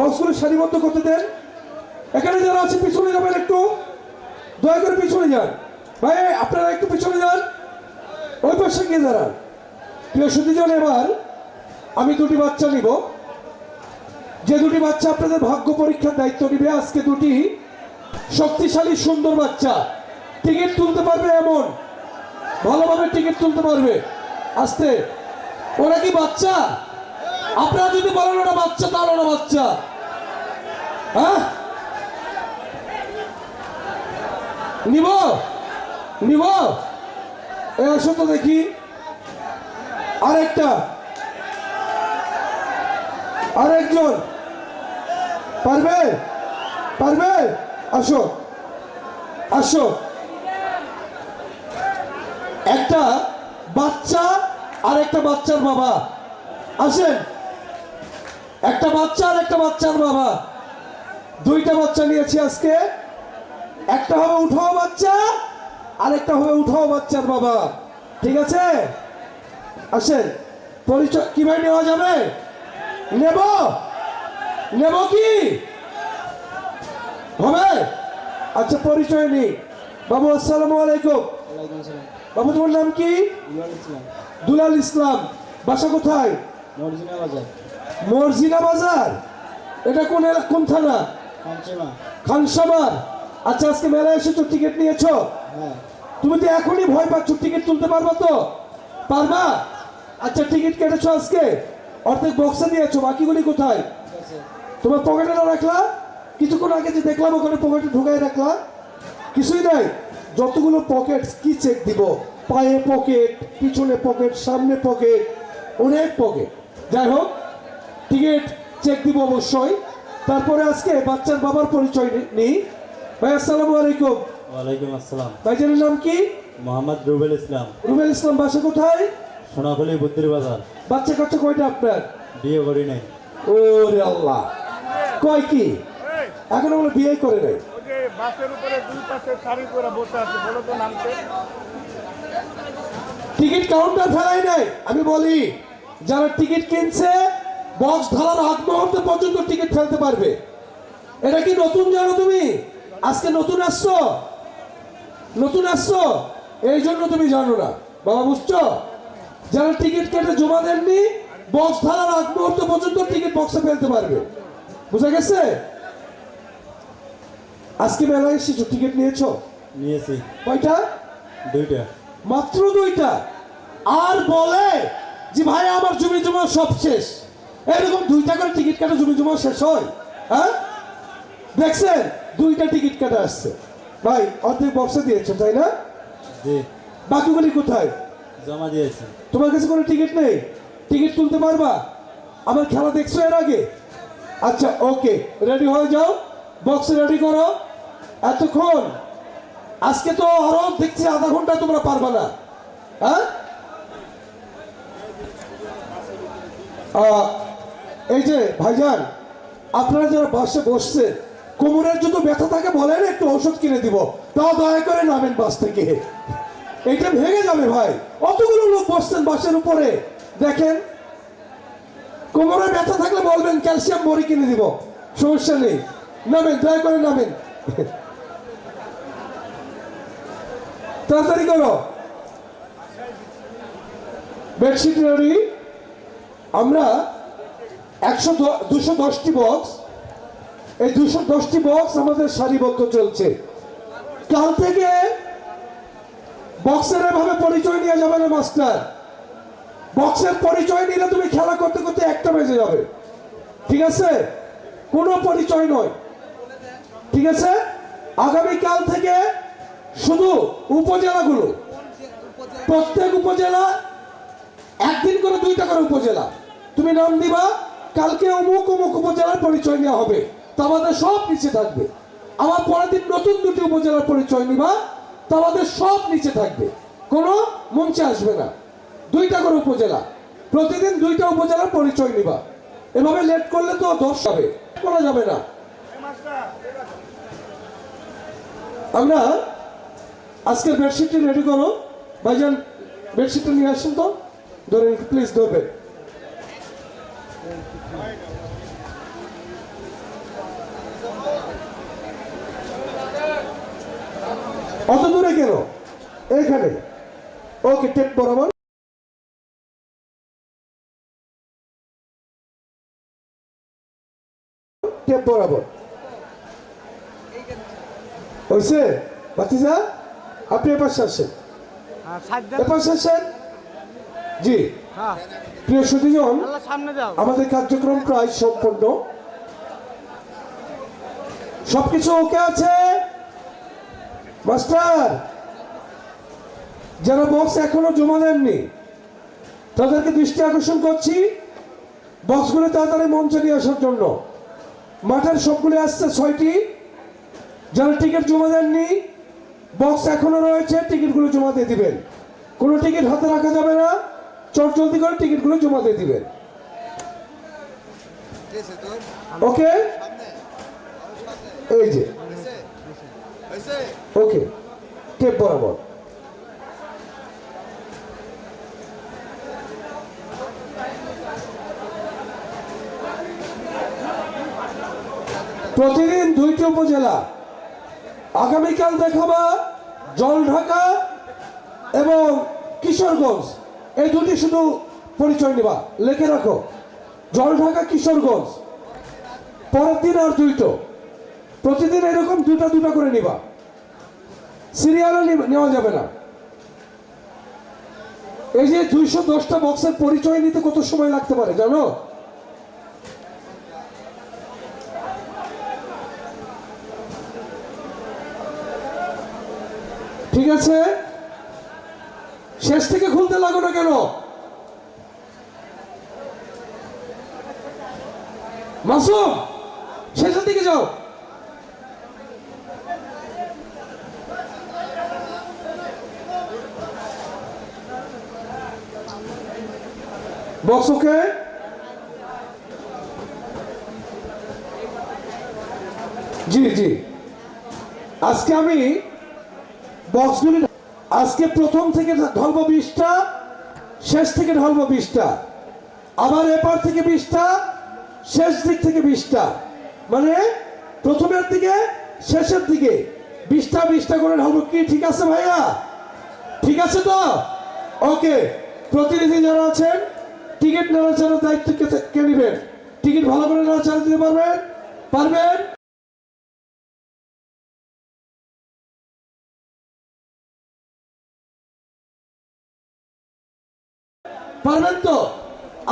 বক্সগুলো সারিবদ্ধ করতে দেন। এখানে যারা আছে, পিছনে যাবেন একটু। দয়া করে পিছনে যান। ভাই, আপনারা একটু পিছনে যান। ওই পাশে গিয়ে দাঁড়ান প্রিয় সুদীজন এবার আমি দুটি বাচ্চা নিব। যে দুটি বাচ্চা আপনাদের ভাগ্য পরীক্ষার দায়িত্ব নিবে, আজকে দুটি শক্তিশালী, সুন্দর বাচ্চা। টিকিট তুলতে পারবে এমন। ভালোভাবে টিকিট তুলতে পারবে। আস্তে। ওরা কি বাচ্চা? আপনারা যদি বলেন ওটা বাচ্চা, তাহলে ওরা বাচ্চা। হ্যাঁ? নিব নিব। এ আসো তো দেখি। আরেকটা। আরেকজন। পারবে? পারবে? আসো। আসো। একটা বাচ্চা আর একটা বাচ্চার বাবা। আসেন। একটা বাচ্চা আর একটা বাচ্চার বাবা। দুইটা বাচ্চা নিয়েছি আজকে। একটা হবে উঠাও বাচ্চা আর একটা হবে উঠাও বাচ্চার বাবা। ঠিক আছে? আসেন। পরিচয় কীভাবে নেওয়া যাবে? নেব? নেব কি? হবে? আচ্ছা পরিচয় নেই। বাবু, আসসালামু আলাইকুম। বাবু, তোমার নাম কি? দুলাল ইসলাম। বাসা কোথায়? মর্জিনা বাজার এটা কোন কোন থানা? খানসামার। আচ্ছা আজকে মেলায় এসে এসেছ টিকিট নিয়েছো? হ্যাঁ। তুমি তো এখনই ভয় পাচ্ছ টিকিট তুলতে পারবা তো? পারবা? আচ্ছা টিকিট কেটেছ আজকে? অর্ধেক বক্সে দিয়েছ বাকিগুলি কোথায়? তোমার পকেটে না রাখলা? কিছুক্ষণ আগে যে দেখলাম ওখানে পকেটে ঢুকাই রাখলা। কিছুই নাই। যতগুলো পকেট কি চেক দিব? পায়ে পকেট পিছনে পকেট সামনে পকেট অনেক পকেট। যাই হোক টিকিট চেক দিব অবশ্যই। তারপরে আজকে বাচ্চার বাবার পরিচয় নেই। ভাই আসসালামু আলাইকুম। ওয়ালাইকুম আসসালাম। ভাইজানের নাম কি? মোহাম্মদ রুবেল ইসলাম। রুবেল ইসলাম বাসা কোথায়? সোনাখলি বুদ্ধির বাজার। বাচ্চা কাচ্চা কয়টা আপনার? বিয়ে করি নাই। ওরে আল্লাহ। কয় কি? এখন আমরা বিয়ে করে নাই? বাসের উপরে দুই পাশে সারি করে বসে আছে বলো তো নামতে টিকিট কাউন্টার ফেলাই নাই। আমি বলি যারা টিকিট কিনছে বক্স ঢালার আগ মুহূর্ত পর্যন্ত টিকিট ফেলতে পারবে। এটা কি নতুন জানো তুমি? আজকে নতুন আসছো? নতুন আসছো? এই জন্য তুমি জানো না। বাবা বুঝছ? যারা টিকিট কেটে জমা দেননি বক্স ঢালার আগ মুহূর্ত পর্যন্ত টিকিট বক্সে ফেলতে পারবে। বুঝা গেছে? আজকে মেলায় এসেছ টিকিট নিয়েছো? নিয়েছি। কয়টা? দুইটা। মাত্র দুইটা। আর বলে যে ভাই আমার জমি জমা সব শেষ। এরকম দুইটা করে টিকিট কাটা জমি জমা শেষ হয় হ্যাঁ? দেখছেন দুইটা টিকিট কাটা আসছে। ভাই অর্ধেক বক্সে দিয়েছেন তাই না? বাকিগুলি কোথায়? জমা দিয়েছি। তোমার কাছে কোনো টিকিট নেই? টিকিট তুলতে পারবা? আমার খেলা দেখছ এর আগে? আচ্ছা ওকে রেডি হয়ে যাও বক্স রেডি করো। এতক্ষণ আজকে তো আরও দেখছি আধা ঘণ্টা তোমরা পারবা না হ্যাঁ? এই যে ভাইজান, আপনারা যারা বাসে বসছে, কোমরের যদি ব্যথা থাকে, বলেন একটু ওষুধ কিনে দিব। তাও দয়া করে নামেন বাস থেকে। এটা ভেঙে যাবে ভাই। অতগুলো লোক বসছেন বাসের উপরে। দেখেন, কোমরে ব্যথা থাকলে বলবেন, ক্যালসিয়াম বড়ি কিনে দিব। সমস্যা নেই। নামেন, দয়া করে নামেন। তাড়াতাড়ি করো। বেডশিট আমরা একশো দুশো দশটি বক্স এই দুশো দশটি বক্স আমাদের সারিবদ্ধ চলছে। কাল থেকে বক্সের এভাবে পরিচয় নিয়ে যাবে না মাস্টার বক্সের পরিচয় নিলে তুমি খেলা করতে করতে একটা বেজে যাবে। ঠিক আছে? কোনো পরিচয় নয়। ঠিক আছে? আগামীকাল থেকে শুধু উপজেলাগুলো। প্রত্যেক উপজেলা, একদিন করে দুইটা করে উপজেলা। তুমি নাম দিবা কালকে অমুক অমুক উপজেলার পরিচয় নেওয়া হবে। তা আমাদের সব নিচে থাকবে। আবার পরের দিন নতুন দুটি উপজেলার পরিচয় নিবা, তা আমাদের সব নিচে থাকবে। কোনো মঞ্চে আসবে না। দুইটা করে উপজেলা। প্রতিদিন দুইটা উপজেলার পরিচয় নিবা। এভাবে লেট করলে তো দশ হবে। করা যাবে না। আমরা আজকে বেডশিটটি রেডি করো। ভাইজান বেডশিটটা নিয়ে আসুন তো। ধরেন প্লিজ ধরবে অত দূরে গেল এখানে। ওকে টেপ বরাবর টেপ বরাবর হয়েছে? বাতিজা আপনি এপাশে আসেন। হ্যাঁ, এপাশে আসেন? জি। হ্যাঁ। প্রিয় সুদীজন আমাদের কার্যক্রম প্রায় সম্পন্ন সবকিছু ওকে আছে? মাস্টার যারা বক্স এখনও জমা দেননি। তাদেরকে দৃষ্টি আকর্ষণ করছি। বক্সগুলো তাড়াতাড়ি মঞ্চে নিয়ে আসার জন্য। মাঠের সবগুলো আসছে ছয়টি। যারা টিকিট জমা দেননি বক্স এখনও রয়েছে টিকিটগুলো জমা দিয়ে দিবেন। কোনো টিকিট হাতে রাখা যাবে না। চট জলদি করে টিকিটগুলো জমা দিয়ে দিবেন ওকে? এই যে। ওকে। টেপ বরাবর। প্রতিদিন দুইটি উপজেলা। আগামীকাল দেখাবা জলঢাকা এবং কিশোরগঞ্জ। এই দুটি শুধু পরিচয় নিবা। লিখে রাখো, জলঢাকা কিশোরগঞ্জ। পরের দিন আর দুইটো। প্রতিদিন এরকম দুটা দুটা করে নিবা। সিরিয়ালে নেওয়া যাবে না। এই যে দুইশো দশটা বক্সের পরিচয় নিতে কত সময় লাগতে পারে, জানো? ঠিক আছে? শেষ থেকে খুলতে লাগো না কেন? মাসুম, শেষের দিকে যাও। বক্স জি জি। আজকে আমি বক্সগুলি আজকে প্রথম থেকে ঢলবো বিশটা, শেষ থেকে ঢলবো বিশটা। আবার এপার থেকে বিশটা, শেষ দিক থেকে বিশটা। মানে প্রথমের দিকে, শেষের দিকে। বিশটা বিশটা করে ঢালবো কি? ঠিক আছে ভাইয়া? ঠিক আছে তো? ওকে, প্রতিনিধি যারা আছেন, টিকিট নাড়াচাড়ার দায়িত্ব কে কে নেবেন? টিকিট ভালো করে নাড়াচাড়া দিতে পারবেন? পারবেন? পারবেন তো?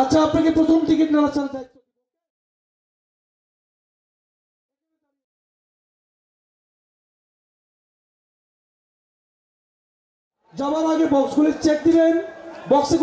আচ্ছা আপনাকে প্রথম টিকিট নেওয়া দায়িত্ব যাওয়ার আগে বক্সগুলি চেক দিবেন। বক্সে